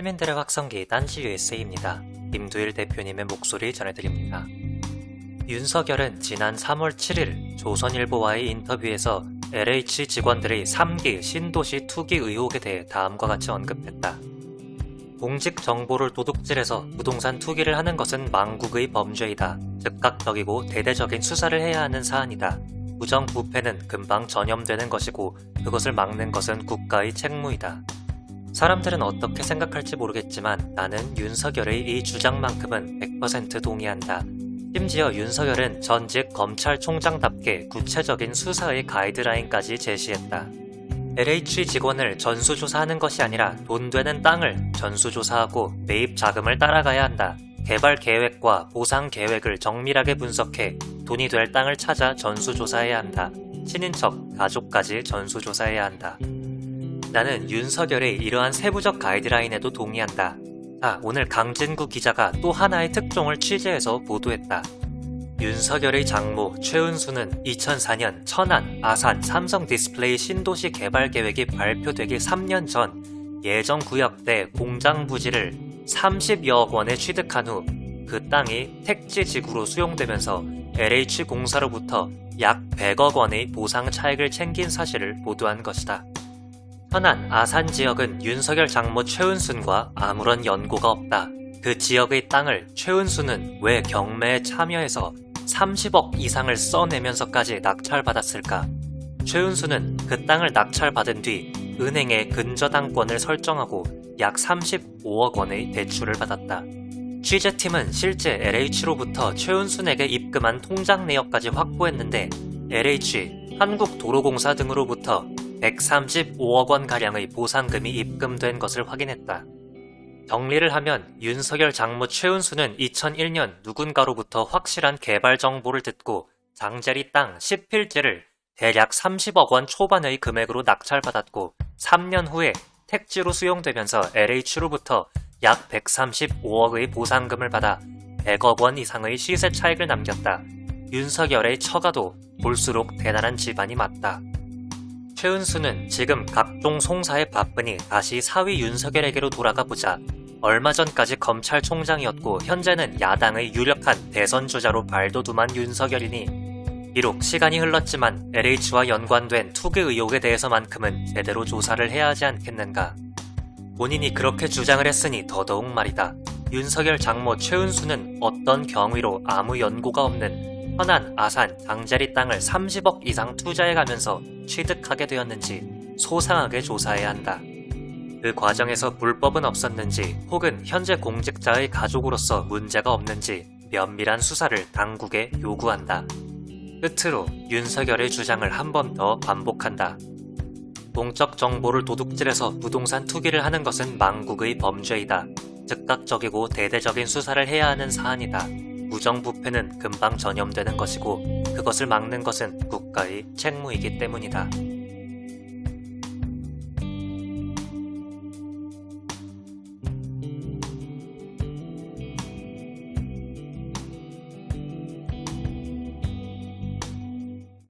시민들의 확성기 딴지 USA입니다. 김두일 대표님의 목소리 전해드립니다. 윤석열은 지난 3월 7일 조선일보와의 인터뷰에서 LH 직원들의 3기 신도시 투기 의혹에 대해 다음과 같이 언급했다. 공직 정보를 도둑질해서 부동산 투기를 하는 것은 망국의 범죄이다. 즉각적이고 대대적인 수사를 해야 하는 사안이다. 부정부패는 금방 전염되는 것이고 그것을 막는 것은 국가의 책무이다. 사람들은 어떻게 생각할지 모르겠지만 나는 윤석열의 이 주장만큼은 100% 동의한다. 심지어 윤석열은 전직 검찰총장답게 구체적인 수사의 가이드라인까지 제시했다. LH 직원을 전수조사하는 것이 아니라 돈 되는 땅을 전수조사하고 매입 자금을 따라가야 한다. 개발 계획과 보상 계획을 정밀하게 분석해 돈이 될 땅을 찾아 전수조사해야 한다. 친인척, 가족까지 전수조사해야 한다. 나는 윤석열의 이러한 세부적 가이드라인에도 동의한다. 자, 오늘 강진구 기자가 또 하나의 특종을 취재해서 보도했다. 윤석열의 장모 최은수는 2004년 천안, 아산, 삼성 디스플레이 신도시 개발 계획이 발표되기 3년 전 예정 구역 내 공장 부지를 30여억 원에 취득한 후 그 땅이 택지 지구로 수용되면서 LH 공사로부터 약 100억 원의 보상 차익을 챙긴 사실을 보도한 것이다. 천안, 아산 지역은 윤석열 장모 최은순과 아무런 연고가 없다. 그 지역의 땅을 최은수는 왜 경매에 참여해서 30억 이상을 써내면서까지 낙찰받았을까? 최은수는 그 땅을 낙찰받은 뒤 은행에 근저당권을 설정하고 약 35억 원의 대출을 받았다. 취재팀은 실제 LH로부터 최은순에게 입금한 통장 내역까지 확보했는데 LH, 한국도로공사 등으로부터 135억 원가량의 보상금이 입금된 것을 확인했다. 정리를 하면 윤석열 장모 최은수는 2001년 누군가로부터 확실한 개발 정보를 듣고 장자리 땅 10필지를 대략 30억 원 초반의 금액으로 낙찰받았고 3년 후에 택지로 수용되면서 LH로부터 약 135억의 보상금을 받아 100억 원 이상의 시세 차익을 남겼다. 윤석열의 처가도 볼수록 대단한 집안이 맞다. 최은수는 지금 각종 송사에 바쁘니 다시 사위 윤석열에게로 돌아가 보자. 얼마 전까지 검찰총장이었고 현재는 야당의 유력한 대선 주자로 발돋움한 윤석열이니 비록 시간이 흘렀지만 LH와 연관된 투기 의혹에 대해서만큼은 제대로 조사를 해야 하지 않겠는가. 본인이 그렇게 주장을 했으니 더더욱 말이다. 윤석열 장모 최은수는 어떤 경위로 아무 연고가 없는 천안, 아산, 장자리 땅을 30억 이상 투자해가면서 취득하게 되었는지 소상하게 조사해야 한다. 그 과정에서 불법은 없었는지 혹은 현재 공직자의 가족으로서 문제가 없는지 면밀한 수사를 당국에 요구한다. 끝으로 윤석열의 주장을 한 번 더 반복한다. 공적 정보를 도둑질해서 부동산 투기를 하는 것은 망국의 범죄이다. 즉각적이고 대대적인 수사를 해야 하는 사안이다. 부정부패는 금방 전염되는 것이고 그것을 막는 것은 국가의 책무이기 때문이다.